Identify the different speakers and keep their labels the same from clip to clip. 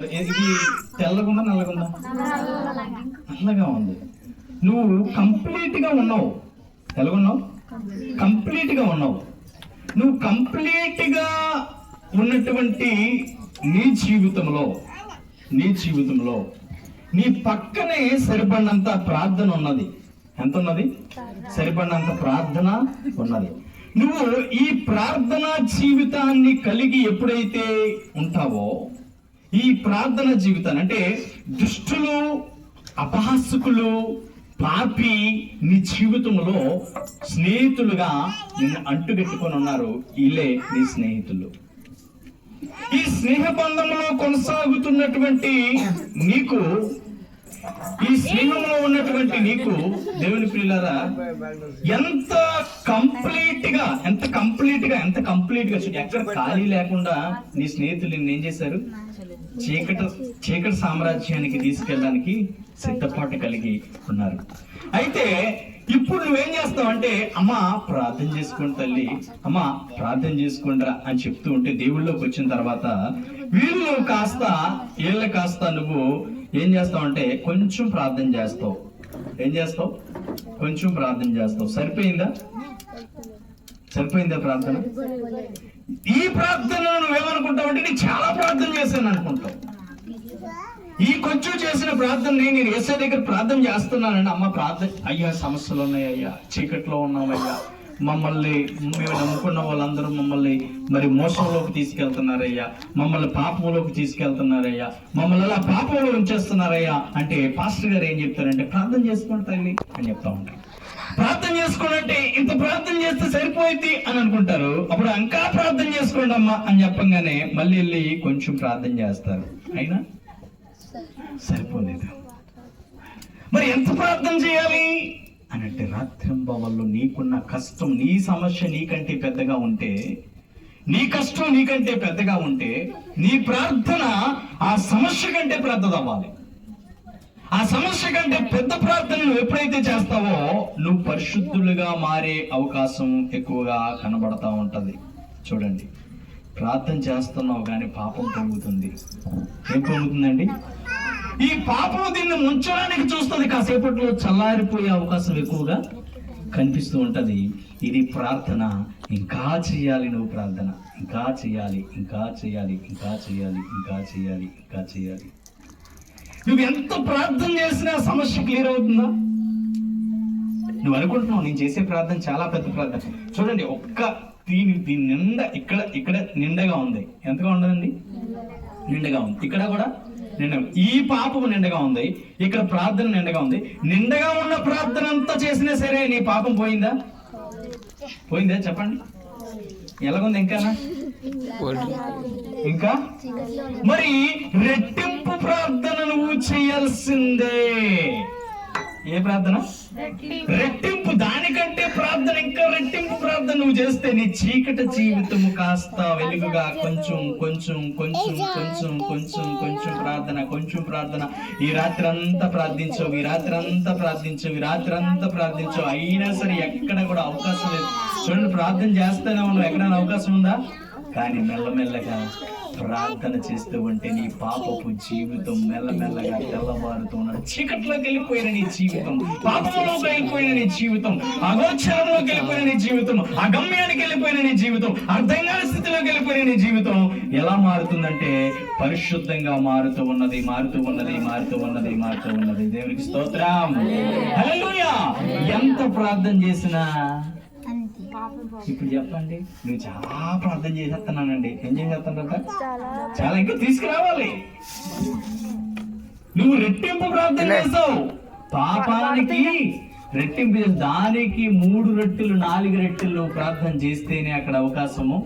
Speaker 1: ఇది తెల్లగుందా నల్లగుందా? నల్లగా ఉంది. నువ్వు కంప్లీట్గా ఉన్నావు. తెల్లగున్నావు? కంప్లీట్గా ఉన్నావు. నువ్వు కంప్లీట్గా ఉన్నటువంటి నీ జీవితంలో నీ జీవితంలో నీ పక్కనే సరిపడినంత ప్రార్థన ఉన్నది. ఎంత ఉన్నది సరిపడినంత ప్రార్థన ఉన్నది. నువ్వు ఈ ప్రార్థన జీవితాన్ని కలిగి ఎప్పుడైతే ఉంటావో ఈ ప్రార్థన జీవితాన్ని అంటే దుష్టులు అపహాసుకులు పాపి నీ జీవితంలో స్నేహితులుగా నిన్ను అంటుగట్టుకొని ఉన్నారు. వీళ్ళే నీ స్నేహితులు. ఈ స్నేహ బంధంలో కొనసాగుతున్నటువంటి నీకు ఈ స్నేహంలో ఉన్నటువంటి నీకు దేవుని పిల్లరా ఎంత కంప్లీట్గా ఎంత కంప్లీట్గా ఎంత కంప్లీట్గా ఎక్కడ ఖాళీ లేకుండా నీ స్నేహితులు నిన్ను ఏం చేశారు? చీకట చీకటి సామ్రాజ్యానికి తీసుకెళ్ళడానికి సిద్ధపాటు కలిగి ఉన్నారు. అయితే ఇప్పుడు నువ్వేం చేస్తావు అంటే అమ్మా ప్రార్థన చేసుకోండి తల్లి. అమ్మా ప్రార్థన చేసుకోండిరా అని చెప్తూ ఉంటే దేవుళ్ళలోకి వచ్చిన తర్వాత వీళ్ళు కాస్త వీళ్ళ కాస్త నువ్వు ఏం చేస్తావు అంటే కొంచెం ప్రార్థన చేస్తావు. ఏం చేస్తావు? కొంచెం ప్రార్థన చేస్తావు. సరిపోయిందా? సరిపోయిందా ప్రార్థన? ఈ ప్రార్థన నువ్వేమనుకుంటావు అంటే నేను చాలా ప్రార్థన చేశాను అనుకుంటావు. ఈ కొంచెం చేసిన ప్రార్థన నేను ఏసే దగ్గర ప్రార్థన చేస్తున్నానండి. అమ్మ ప్రార్థన అయ్యా సమస్యలు ఉన్నాయి అయ్యా చీకట్లో ఉన్నామయ్యా. మమ్మల్ని మేము నమ్ముకున్న వాళ్ళందరూ మమ్మల్ని మరి మోసంలోకి తీసుకెళ్తున్నారయ్యా. మమ్మల్ని పాపంలోకి తీసుకెళ్తున్నారయ్యా. మమ్మల్ని అలా పాపంలో ఉంచేస్తున్నారయ్యా. అంటే పాస్టర్ గారు ఏం చెప్తారంటే ప్రార్థన చేసుకోండి తల్లి అని చెప్తా ఉంటారు. ప్రార్థన చేసుకోండి అంటే ఇంత ప్రార్థన చేస్తే సరిపోయింది అని అనుకుంటారు. అప్పుడు ఇంకా ప్రార్థన చేసుకోండి అమ్మా అని చెప్పంగానే మళ్ళీ వెళ్ళి కొంచెం ప్రార్థన చేస్తారు. అయినా సరిపోలేదు మరి ఎంత ప్రార్థన చేయాలి? అనంటే అంటే రాత్రింబవళ్ళు నీకున్న కష్టం నీ సమస్య నీకంటే పెద్దగా ఉంటే నీ కష్టం నీకంటే పెద్దగా ఉంటే నీ ప్రార్థన ఆ సమస్య కంటే పెద్దదవ్వాలి. ఆ సమస్య కంటే పెద్ద ప్రార్థన నువ్వు ఎప్పుడైతే చేస్తావో నువ్వు పరిశుద్ధులుగా మారే అవకాశం ఎక్కువగా కనబడతా ఉంటది. చూడండి. ప్రార్థన చేస్తున్నావు కానీ పాపం పొంగుతుంది ఏం పొంగుతుందండి ఈ పాపం దీన్ని ముంచడానికి చూస్తుంది. కాసేపట్లో చల్లారిపోయే అవకాశం ఎక్కువగా కనిపిస్తూ ఉంటుంది. ఇది ప్రార్థన. ఇంకా చేయాలి నువ్వు ప్రార్థన. ఇంకా చేయాలి ఇంకా చేయాలి ఇంకా చేయాలి ఇంకా చేయాలి ఇంకా చేయాలి. నువ్వు ఎంత ప్రార్థన చేసినా సమస్య క్లియర్ అవుతుందా? నువ్వు అనుకుంటున్నావు నేను చేసే ప్రార్థన చాలా పెద్ద ప్రార్థన. చూడండి ఒక్క దీని దీని నిండా ఇక్కడ ఇక్కడ నిండగా ఉంది. ఎంతగా ఉండదండి? నిండగా ఉంది. ఇక్కడ కూడా నిండగా ఈ పాపము నిండగా ఉంది ఇక్కడ ప్రార్థన నిండగా ఉంది. నిండగా ఉన్న ప్రార్థన అంతా చేసినా సరే నీ పాపం పోయిందా? పోయిందా? చెప్పండి. ఎలాగుంది ఇంకానా ఇంకా? మరి రెట్టింపు ప్రార్థన నువ్వు చేయాల్సిందే. ఏ ప్రార్థన? రెట్టింపు. దానికంటే ప్రార్థన ఇంకా రెట్టింపు ప్రార్థన నువ్వు చేస్తే నీ చీకటి జీవితము కాస్త వెలుగుగా కొంచెం కొంచెం కొంచెం కొంచెం కొంచెం కొంచెం ప్రార్థన కొంచెం ప్రార్థన. ఈ రాత్రి అంతా ప్రార్థించవు ఈ రాత్రి అంతా ప్రార్థించవు ఈ రాత్రి అంతా ప్రార్థించవు. అయినా సరే ఎక్కడ కూడా అవకాశం లేదు. చూడండి ప్రార్థన చేస్తూనే ఉన్నావు. ఎక్కడైనా అవకాశం ఉందా? కానీ మెల్లమెల్లగా ప్రార్థన చేస్తూ ఉంటే నీ పాపపు జీవితం మెల్లమెల్లగా తెల్లవారుతూ ఉన్నాడు చీకట్లోకి వెళ్ళిపోయిన నీ జీవితం పాపంలోకి వెళ్ళిపోయిన నీ జీవితం అగోచరంలోకి వెళ్ళిపోయిన నీ జీవితం అగమ్యానికి వెళ్ళిపోయిన నీ జీవితం అర్థం కాని స్థితిలోకి వెళ్ళిపోయిన నీ జీవితం ఎలా మారుతుందంటే పరిశుద్ధంగా మారుతూ ఉన్నది మారుతూ ఉన్నది మారుతూ ఉన్నది మారుతూ ఉన్నది. దేవునికి స్తోత్రం. ఎంత ప్రార్థన చేసినా ఇప్పుడు చెప్పండి. నువ్వు చాలా ప్రార్థన చేసేస్తున్నానండి. ఏం చేసేస్తానంట చాలా. ఇంకా తీసుకురావాలి. నువ్వు రెట్టింపు ప్రార్థన చేస్తావు. పాపానికి రెట్టింపు. దానికి మూడు రెట్టులు నాలుగు రెట్టులు ప్రార్థన చేస్తేనే అక్కడ అవకాశము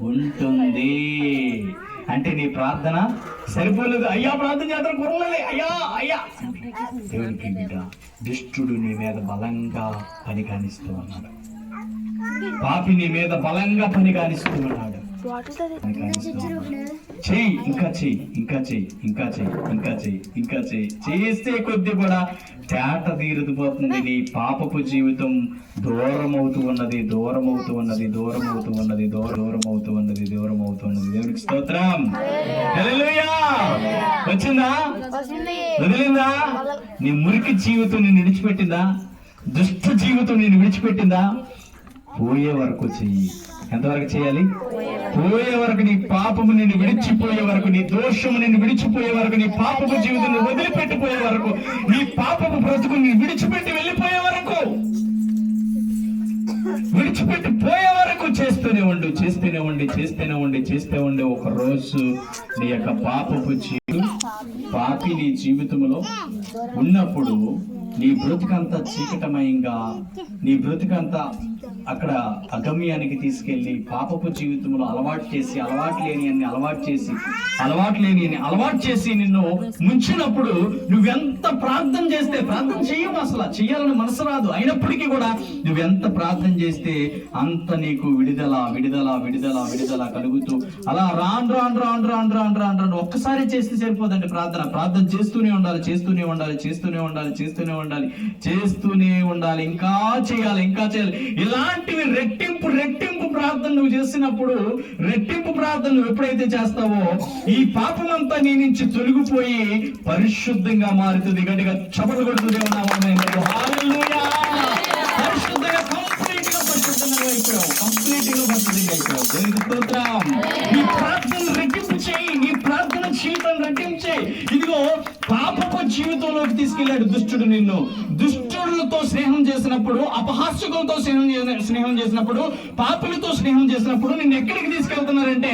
Speaker 1: ఉంటుంది. అంటే నీ ప్రార్థన సరిపోలేదు. అయ్యా ప్రార్థన చేస్తారు కుర్రలే అయ్యా అయ్యా. దేవునికి బిడ్డ దుష్టుడు నీ మీద బలంగా పని కానిస్తూ ఉన్నాడు పాపి నీ మీద బలంగా పని కానిస్తూ ఉన్నాడు పని కానిస్తూ ఉన్నాడు. చెయ్యి ఇంకా చెయ్యి ఇంకా చెయ్యి ఇంకా చెయ్యి ఇంకా చెయ్యి ఇంకా చెయ్యి. చేస్తే కొద్ది కూడా తేట తీరుతుపోతుంది. నీ పాపపు జీవితం దూరం అవుతూ ఉన్నది దూరం అవుతూ ఉన్నది దూరం అవుతూ ఉన్నది దూరం దూరం అవుతూ ఉన్నది దూరం అవుతూ ఉన్నది. దేవునికి స్తోత్రం. వచ్చిందా? వదిలిందా? నీ మురికి జీవితం నిన్ను విడిచిపెట్టిందా? దుష్ట జీవితం నిన్ను విడిచిపెట్టిందా? పోయే వరకు చెయ్యి. ఎంతవరకు చేయాలి? పోయే వరకు నీ పాపము నిన్ను విడిచిపోయే వరకు నీ దోషము నిన్ను విడిచిపోయే వరకు నీ పాపపు జీవితం వదిలిపెట్టిపోయే వరకు నీ పాపపు బ్రతుకు నీ విడిచిపెట్టి వెళ్ళిపోయే వరకు. విడిచిపెట్టి పోయే వరకు చేస్తూనే ఉండు చేస్తూనే ఉండి చేస్తూనే ఉండి చేస్తే ఉండి ఒక రోజు నీ యొక్క పాపపు జీవితం పాపి నీ జీవితంలో ఉన్నప్పుడు నీ బ్రతుకంతా చీకటమయంగా నీ బ్రతుకంతా అక్కడ అగమ్యానికి తీసుకెళ్ళి పాపపు జీవితంలో అలవాటు చేసి అలవాటు లేని అన్ని అలవాటు చేసి అలవాటు లేని అని అలవాటు చేసి నిన్ను ముంచినప్పుడు నువ్వెంత ప్రార్థన చేస్తే ప్రార్థన చెయ్యవు అసలు. చెయ్యాలని మనసు రాదు. అయినప్పటికీ కూడా నువ్వెంత ప్రార్థన చేస్తే అంత నీకు విడుదల విడుదల విడుదల విడుదల కలుగుతూ అలా రాను రాను రాను రాను రాను రాను రాను ఒక్కసారి చేస్తే సరిపోదండి ప్రార్థన. ప్రార్థన చేస్తూనే ఉండాలి చేస్తూనే ఉండాలి చేస్తూనే ఉండాలి చేస్తూనే ఉండాలి చేస్తూనే ఉండాలి. ఇంకా చేయాలి ఇంకా చేయాలి. ఇలా ఇలాంటివి రెట్టింపు రెట్టింపు ప్రార్థన నువ్వు చేసినప్పుడు రెట్టింపు ప్రార్థన నువ్వు ఎప్పుడైతే చేస్తావో ఈ పాపమంతా నీ నుంచి తొలగిపోయి పరిశుద్ధంగా మారుతుంది. గట్టిగా చపలు కొడుతుంది పరిశుద్ధంగా కంప్లీట్గా పరిశుద్ధంగా అయిపోయావు. కంప్లీట్గా పరిశుద్ధంగా అయిపోయావు. ప్రార్థన రెట్టింపు చేయి. నీ ప్రార్థన జీవితం రెట్టింపు చేయి. ఇదిగో పాపపు జీవితంలోకి తీసుకెళ్ళాడు దుష్టుడు నిన్ను. చేసినప్పుడు అపహాస్యకులతో స్నేహం స్నేహం చేసినప్పుడు పాపులతో స్నేహం చేసినప్పుడు నిన్ను ఎక్కడికి తీసుకెళ్తున్నారంటే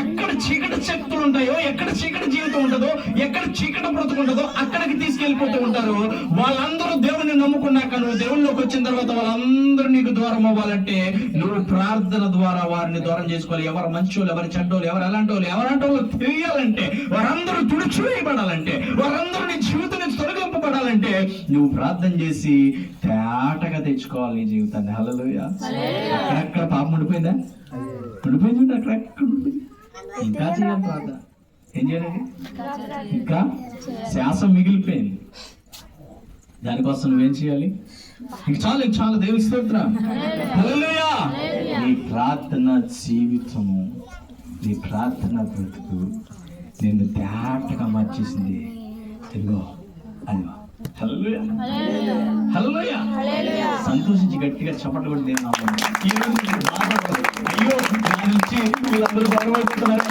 Speaker 1: ఎక్కడ చీకటి శక్తులు ఉంటాయో ఎక్కడ చీకటి జీవితం ఉంటుందో ఎక్కడ చీకటి బ్రతుకుంటుందో అక్కడికి తీసుకెళ్ళిపోతూ ఉంటారు. వాళ్ళందరూ దేవుని నమ్ముకున్నాక నువ్వు దేవుళ్ళలోకి వచ్చిన తర్వాత వాళ్ళందరూ నీకు దూరం అవ్వాలంటే నువ్వు ప్రార్థన ద్వారా వారిని దూరం చేసుకోవాలి. ఎవరు మంచోళ్ళు ఎవరు చెడ్డోళ్ళు ఎవరు ఎలాంటి వాళ్ళు ఎవరంటే వాళ్ళు తెలియాలంటే వారందరూ తుడిచివేయబడాలంటే వారందరూ నీ జీవితం నుంచి తొలగింపబడాలంటే నువ్వు ప్రార్థన చేసి తేటగా తెచ్చుకోవాలి నీ జీవితాన్ని. హల్లెలూయా. అక్కడక్కడ పాపం ఉండిపోయిందా? ఉండిపోయింది అక్కడ ఎక్కడ ఉండిపోయింది? ఇంకా చేయాలి ప్రార్థన. ఏం చేయాలండి? ఇంకా? శ్వాస మిగిలిపోయింది. దానికోసం నువ్వేం చేయాలి? ఇంక చాలు ఇంక చాలు స్తోత్రం. హల్లెలూయా. నీ ప్రార్థన జీవితము నీ ప్రార్థన బ్రతుకు నిన్ను తేటగా మార్చేసింది. అదిగో హల్లెలూయా. హల్లెలూయా. సంతోషించి గట్టిగా చప్పట్లు. ఈ రోజు. అయ్యో నా నుంచి వీళ్ళందరూ దూరమైపోతున్నారు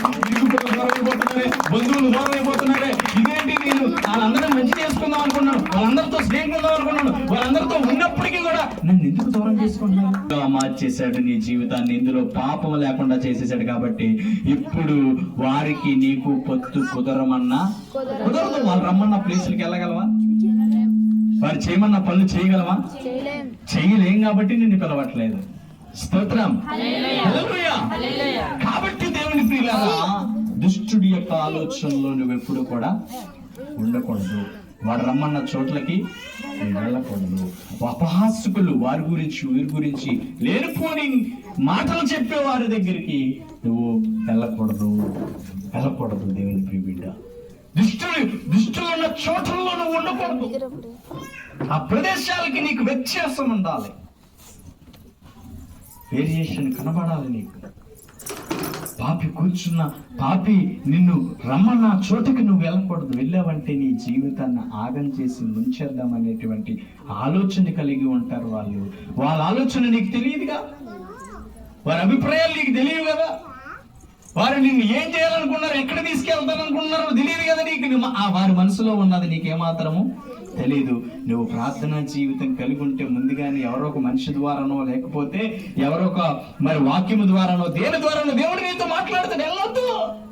Speaker 1: దూరమైపోతున్నారు బంధువులు దూరమైపోతున్నారు ఇదేంటి నేను వాళ్ళందరూ మంచి చేసుకుందాం అనుకున్నాను. వాళ్ళందరితో స్నేహం ఉందాం అనుకున్నాను. వాళ్ళందరితో ఉన్నప్పటికీ కూడా నన్ను ఎందుకు దూరం చేసుకున్నాను ఇలా మార్చేశాడు నీ జీవితాన్ని. ఇందులో పాపం లేకుండా చేసేసాడు కాబట్టి ఇప్పుడు వారికి నీకు పొత్తు కుదరమన్నా కుదరదు. వాళ్ళు రమ్మన్న ప్లేసులకి వెళ్ళగలవా? వారు చేయమన్న పనులు చేయగలవా?
Speaker 2: చేయలేం.
Speaker 1: చేయలేం కాబట్టి నిన్ను పిలవట్లేదు. స్తోత్రం. హల్లెలూయా. కాబట్టి దేవుని ప్రియులారా దుష్టుడి యొక్క ఆలోచనలో నువ్వు ఎప్పుడు కూడా ఉండకూడదు. వాడు రమ్మన్న చోట్లకి వెళ్ళకూడదు. అపహాసకులు వారి గురించి వీరి గురించి లేనిపోని మాటలు చెప్పే వారి దగ్గరికి నువ్వు వెళ్ళకూడదు. వెళ్ళకూడదు దేవుని ప్రియ బిడ్డ. దుష్టుడు దుష్టులు ఉన్న చోట్లలో నువ్వు ఉండకూడదు. ఆ ప్రదేశాలకి నీకు వ్యత్యాసం ఉండాలి. వేరియేషన్ కనబడాలి నీకు. పాపి కూర్చున్న పాపి నిన్ను రమ్మన్న చోటుకి నువ్వు వెళ్ళకూడదు. వెళ్ళావంటే నీ జీవితాన్ని ఆగం చేసి ముంచేద్దాం అనేటువంటి ఆలోచన కలిగి ఉంటారు వాళ్ళు. వాళ్ళ ఆలోచన నీకు తెలియదుగా? వారి అభిప్రాయాలు నీకు తెలియదు కదా? వారు నిన్ను ఏం చేయాలనుకున్నారు? ఎక్కడ తీసుకెళ్తారనుకున్నారో తెలియదు కదా నీకు. ఆ వారి మనసులో ఉన్నది నీకేమాత్రము తెలీదు. నువ్వు ప్రార్థనా జీవితం కలిగి ఉంటే ముందుగానే ఎవరో ఒక మనిషి ద్వారానో లేకపోతే ఎవరో ఒక మరి వాక్యము ద్వారానో దేని ద్వారానో దేవుడు నీతో మాట్లాడుతాడు. వెళ్ళొద్దు.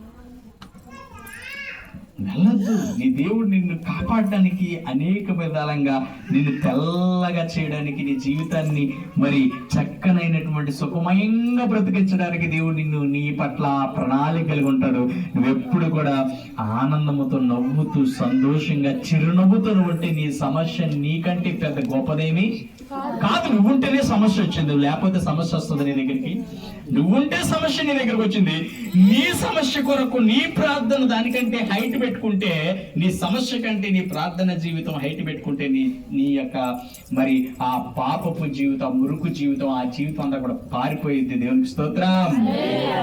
Speaker 1: వెళ్ళొద్దు. నీ దేవుడు నిన్ను కాపాడడానికి అనేక విధాలంగా నిన్ను తెల్లగా చేయడానికి నీ జీవితాన్ని మరి చక్కనైనటువంటి సుఖమయంగా బ్రతికించడానికి దేవుడు నిన్ను నీ పట్ల ప్రణాళిక కలిగి ఉంటాడు. నువ్వెప్పుడు కూడా ఆనందముతో నవ్వుతూ సంతోషంగా చిరునవ్వుతో నువ్వు ఉంటే నీ సమస్య నీకంటే పెద్ద గొప్పదేమి కాదు. నువ్వుంటేనే సమస్య వచ్చింది. లేకపోతే సమస్య వస్తుంది నీ దగ్గరికి. నువ్వుంటే సమస్య నీ దగ్గరకు వచ్చింది. నీ సమస్య కొరకు నీ ప్రార్థన దానికంటే హైట్ పెట్టుకుంటే నీ సమస్య కంటే నీ ప్రార్థన జీవితం హైట్ పెట్టుకుంటే నీ నీ యొక్క మరి ఆ పాపపు జీవితం మురుకు జీవితం ఆ జీవితం అంతా కూడా పారిపోయింది దేవునికి స్తోత్రం.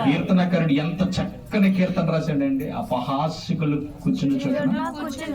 Speaker 1: కీర్తనకరుడు ఎంత చక్కని కీర్తన రాశాడండి అపహాసికులు కూర్చుని చోటున
Speaker 2: కూర్చుంటే